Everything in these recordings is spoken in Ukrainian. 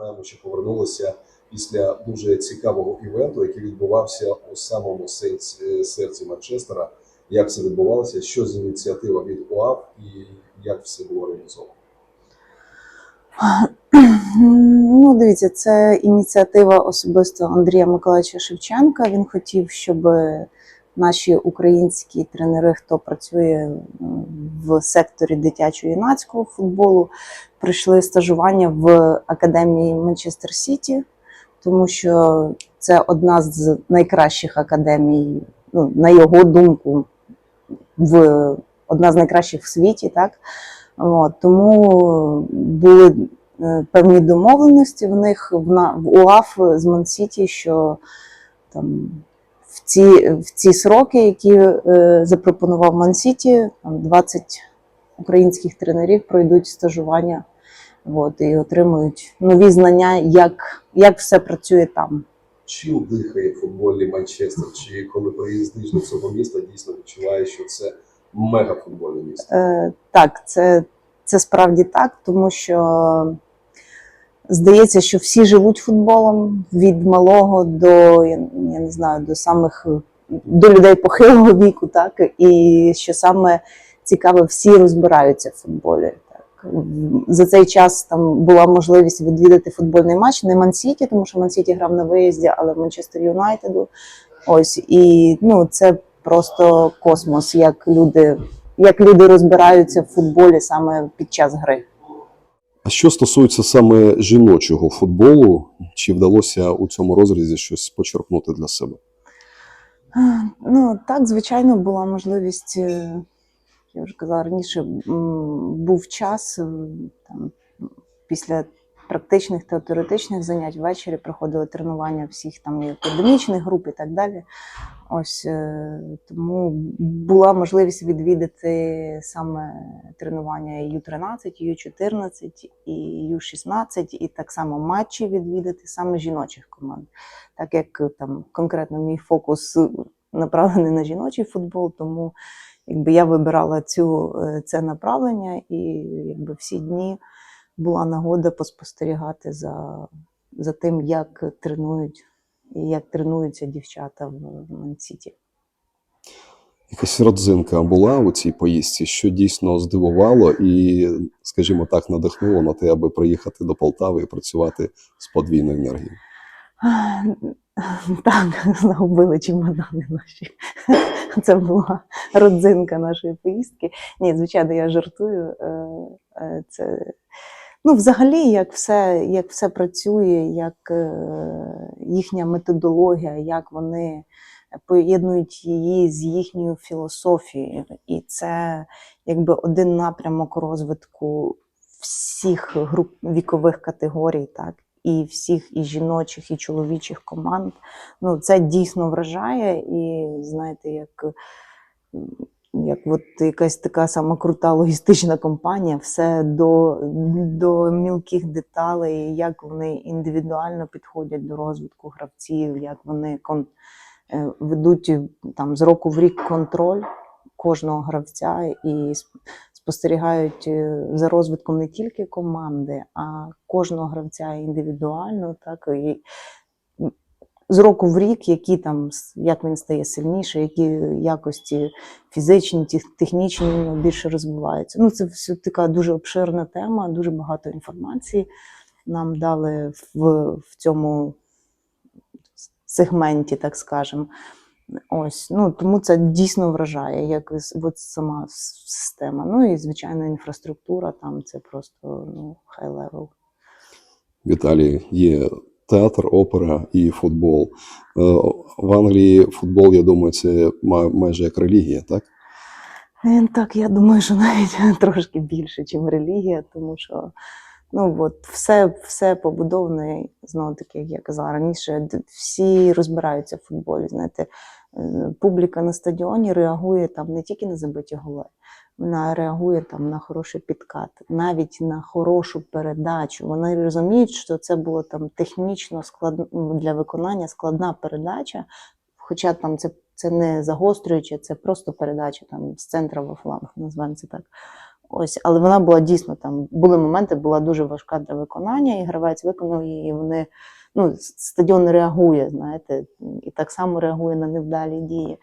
знаємо, що повернулися після дуже цікавого івенту, який відбувався у самому серці, серці Манчестера. Як це відбувалося? Що з ініціатива від УАП і як все було організовано? Ну, дивіться, це ініціатива особисто Андрія Миколаївича Шевченка. Він хотів, щоб наші українські тренери, хто працює в секторі дитячо-юнацького футболу, пройшли стажування в академії Манчестер Сіті, тому що це одна з найкращих академій, ну, на його думку, в одна з найкращих в світі, так. От, тому були е, певні домовленості в них в, в УАФ з Мансіті, що там ці, в ці сроки, які е, запропонував Мансіті, 20 українських тренерів пройдуть стажування от, і отримують нові знання, як, як все працює там. Чим дихає футбольний Манчестер? Чи коли приїздиш до цього міста, дійсно відчуваєш, що це мега футбольне місто? Е, так, це, це справді так, тому що здається, що всі живуть футболом від малого до я, не знаю, до самих до людей похилого віку, так і що саме цікаве, всі розбираються в футболі. Так. За цей час там була можливість відвідати футбольний матч, не Ман-Сіті, тому що Ман-Сіті грав на виїзді, але Манчестер Юнайтеду. Ось і ну це просто космос, як люди, як люди розбираються в футболі саме під час гри. А що стосується саме жіночого футболу, чи вдалося у цьому розрізі щось почерпнути для себе? Ну так, звичайно, була можливість. е, Я вже казала раніше, був час е, там після практичних та теоретичних занять ввечері проходили тренування всіх там і академічних груп і так далі. Ось е, тому була можливість відвідати саме тренування Ю-13, Ю-14 і Ю-16, і так само матчі відвідати саме жіночих команд. Так як там конкретно мій фокус направлений на жіночий футбол, тому якби я вибирала цю е, це направлення, і якби всі дні була нагода поспостерігати за, за тим, як тренують і як тренуються дівчата в Мансіті. Якась родзинка була у цій поїздці, що дійсно здивувало і, скажімо так, надихнуло на те, аби приїхати до Полтави і працювати з подвійною енергією. Так, загубили чемодани наші. Це була родзинка нашої поїздки. Ні, звичайно, я жартую. Е, е, Це ну, взагалі, як все, як все працює, як е, їхня методологія, як вони поєднують її з їхньою філософією. І це якби один напрямок розвитку всіх груп вікових категорій, так, і всіх і жіночих, і чоловічих команд. Ну, це дійсно вражає, і знаєте, як, як от якась така сама крута логістична компанія, все до, до мілких деталей, як вони індивідуально підходять до розвитку гравців, як вони кон, е, ведуть там з року в рік контроль кожного гравця і спостерігають е, за розвитком не тільки команди, а кожного гравця індивідуально, так і з року в рік, які там як він стає сильніше, які якості фізичні, технічні більше розвиваються. Ну, це все така дуже обширна тема, дуже багато інформації нам дали в, в цьому сегменті, так скажемо. Ось, ну тому це дійсно вражає, як от сама система. Ну і звичайно, інфраструктура там це просто ну, high level. В Італії є театр, опера і футбол. Е, В Англії футбол, я думаю, це ма- майже як релігія, так? Е, Так, я думаю, що навіть трошки більше, ніж релігія, тому що ну от все, все побудоване, знову таки, як я казала раніше, всі розбираються в футболі. Знаєте, публіка на стадіоні реагує там не тільки на забиті голи, вона реагує там на хороший підкат, навіть на хорошу передачу. Вони розуміють, що це було там технічно склад... ну, для виконання складна передача, хоча там це, це не загострюючи, це просто передача там з центра во фланг, називаємо це так. Ось, але вона була дійсно там. Були моменти, була дуже важка для виконання, і гравець виконав її. і Вони ну, стадіон реагує, знаєте, і так само реагує на невдалі дії.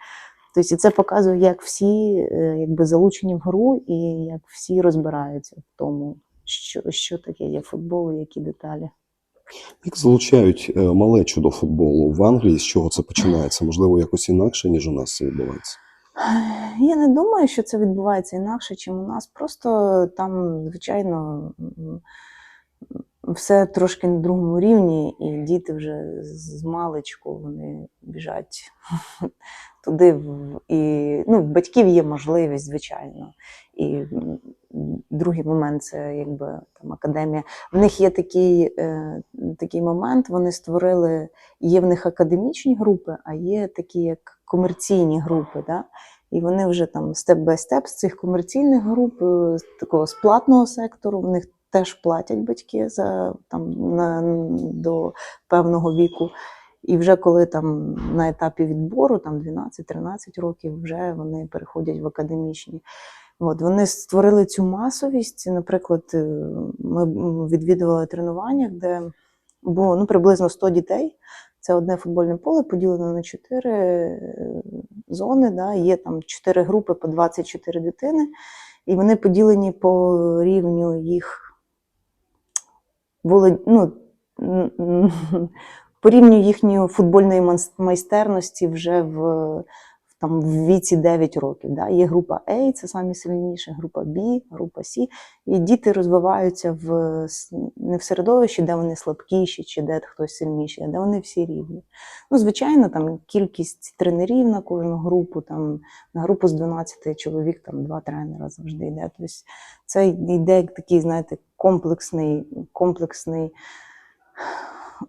Тобто, це показує, як всі е, якби залучені в гру, і як всі розбираються в тому, що, що таке є футбол, і які деталі. Як залучають е, малечу до футболу в Англії? З чого це починається? Можливо, якось інакше, ніж у нас це відбувається. Я не думаю, що це відбувається інакше, ніж у нас. Просто там, звичайно, все трошки на другому рівні, і діти вже з маличку вони біжать туди. І ну, в батьків є можливість, звичайно. І другий момент це якби там академія. В них є такий, е, такий момент, вони створили, є в них академічні групи, а є такі як комерційні групи. Да? І вони вже там степ бай степ з цих комерційних груп, е, з такого з платного сектору, в них теж платять батьки за там на, до певного віку. І вже коли там на етапі відбору, там 12-13 років, вже вони переходять в академічні. От, вони створили цю масовість. Наприклад, е, ми відвідували тренування, де було ну, приблизно 100 дітей. Це одне футбольне поле поділено на чотири е, зони. Да? Є там чотири групи по 24 дитини, і вони поділені по рівню їх воло- ну, по рівню їхньої футбольної майстерності вже в, там, в віці 9 років. Да? Є група А, це самі сильніші, група Б, група С. І діти розвиваються в, не в середовищі, де вони слабкіші, чи де хтось сильніший, а де вони всі рівні. Ну, звичайно, там кількість тренерів на кожну групу, там на групу з 12 чоловік, там два тренера завжди йде. Тобто це йде такий, знаєте, комплексний, комплексний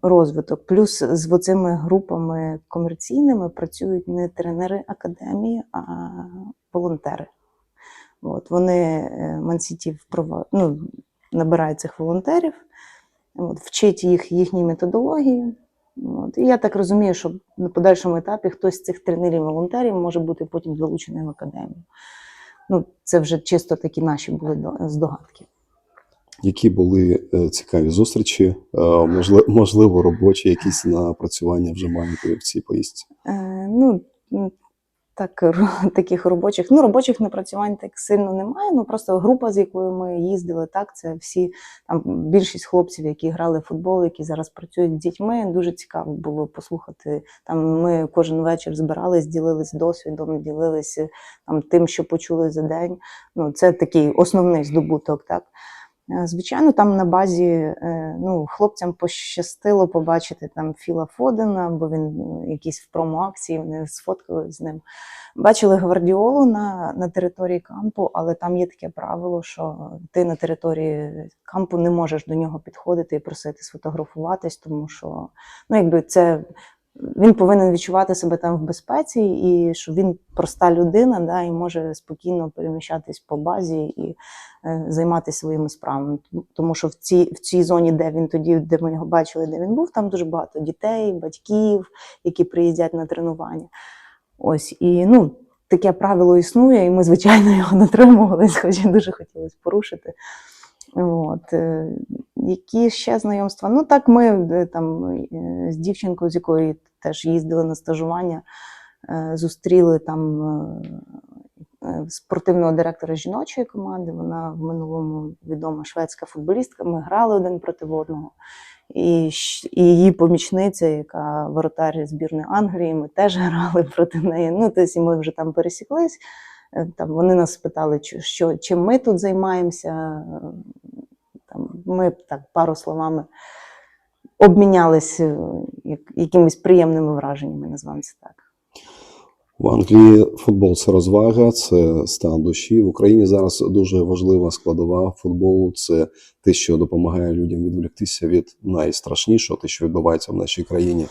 розвиток. Плюс з оцими групами комерційними працюють не тренери академії, а волонтери. От, вони Мансіті ну, набирають цих волонтерів, от, вчить їх їхній методології. От. І я так розумію, що на подальшому етапі хтось з цих тренерів-волонтерів може бути потім залучений в академію. Ну, це вже чисто такі наші були здогадки. Які були е, цікаві зустрічі? Е, можливо, робочі якісь напрацювання вже маєте в цій поїздці? Е, ну, так, таких робочих, ну, робочих напрацювань так сильно немає. Ну, просто група, з якою ми їздили, так, це всі там більшість хлопців, які грали в футбол, які зараз працюють з дітьми. Дуже цікаво було послухати. Там ми кожен вечір збирались, ділились досвідом, ділилися там тим, що почули за день. Ну, це такий основний здобуток, так. Е, Звичайно, там на базі е, ну, хлопцям пощастило побачити там Філа Фодена, бо він ну, якийсь в промо-акції, вони сфоткали з ним. Бачили гвардіолу на, на території кампу, але там є таке правило, що ти на території кампу не можеш до нього підходити і просити сфотографуватись, тому що ну, якби це. Він повинен відчувати себе там в безпеці, і що він проста людина, да, і може спокійно переміщатись по базі і е, займатися своїми справами. Тому- що в цій, в цій зоні, де він тоді, де ми його бачили, де він був, там дуже багато дітей, батьків, які приїздять на тренування. Ось і ну, таке правило існує, і ми, звичайно, його дотримувались, і дуже хотілося порушити. От. е, Які ще знайомства? Ну так, ми е, там е, з дівчинкою, з якою теж їздили на стажування, е, зустріли там е, е, спортивного директора жіночої команди. Вона в минулому відома шведська футболістка. Ми грали один проти одного. І, її помічниця, яка воротар збірної Англії, ми теж грали проти неї. Ну, тобто і ми вже там пересіклись. Там вони нас спитали, що, чим ми тут займаємося. Там, ми так пару словами обмінялись е, якимись приємними враженнями, назвемо це так. В Англії футбол це розвага, це стан душі. В Україні зараз дуже важлива складова футболу. Це те, що допомагає людям відволіктися від найстрашнішого, те, що відбувається в нашій країні.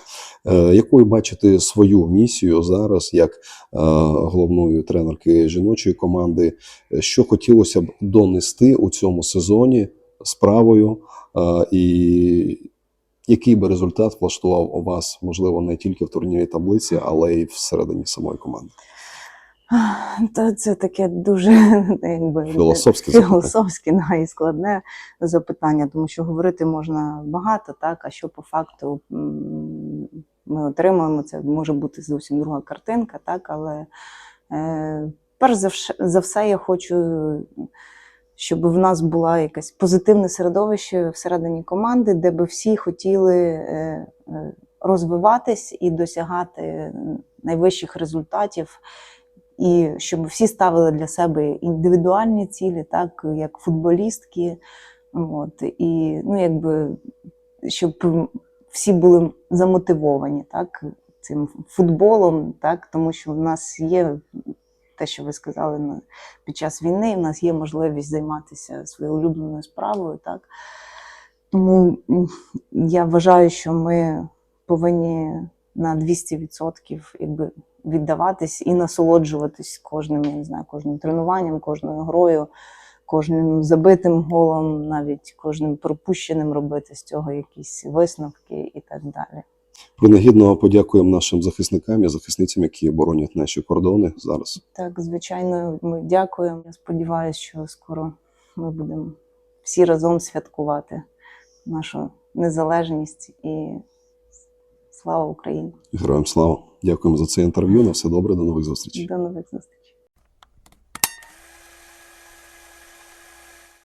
Е, якою бачите свою місію зараз, як е, головної тренерки жіночої команди? Що хотілося б донести у цьому сезоні справою, е, і який би результат влаштував у вас, можливо, не тільки в турнірі таблиці, але й всередині самої команди? Та це таке дуже якби Філософське філософське да, і складне запитання, тому що говорити можна багато, так а що по факту ми отримуємо, це може бути зовсім друга картинка, так, але е, перш за все я хочу, щоб в нас була якесь позитивне середовище всередині команди, де би всі хотіли е, е, розвиватись і досягати найвищих результатів і щоб всі ставили для себе індивідуальні цілі, так як футболістки. От, і ну, якби, щоб всі були замотивовані так, цим футболом, так, тому що в нас є те, що ви сказали під час війни, в нас є можливість займатися своєю улюбленою справою. Так. Тому я вважаю, що ми повинні на 200% якби, віддаватись і насолоджуватись кожним, я не знаю, кожним тренуванням, кожною грою, кожним забитим голом, навіть кожним пропущеним робити з цього якісь висновки і так далі. Принагідно подякуємо нашим захисникам і захисницям, які боронять наші кордони зараз. Так, звичайно, ми дякуємо. Я сподіваюся, що скоро ми будемо всі разом святкувати нашу незалежність і слава Україні! Героям слава! Дякуємо за це інтерв'ю. На все добре, до нових зустрічей. До нових зустрічей!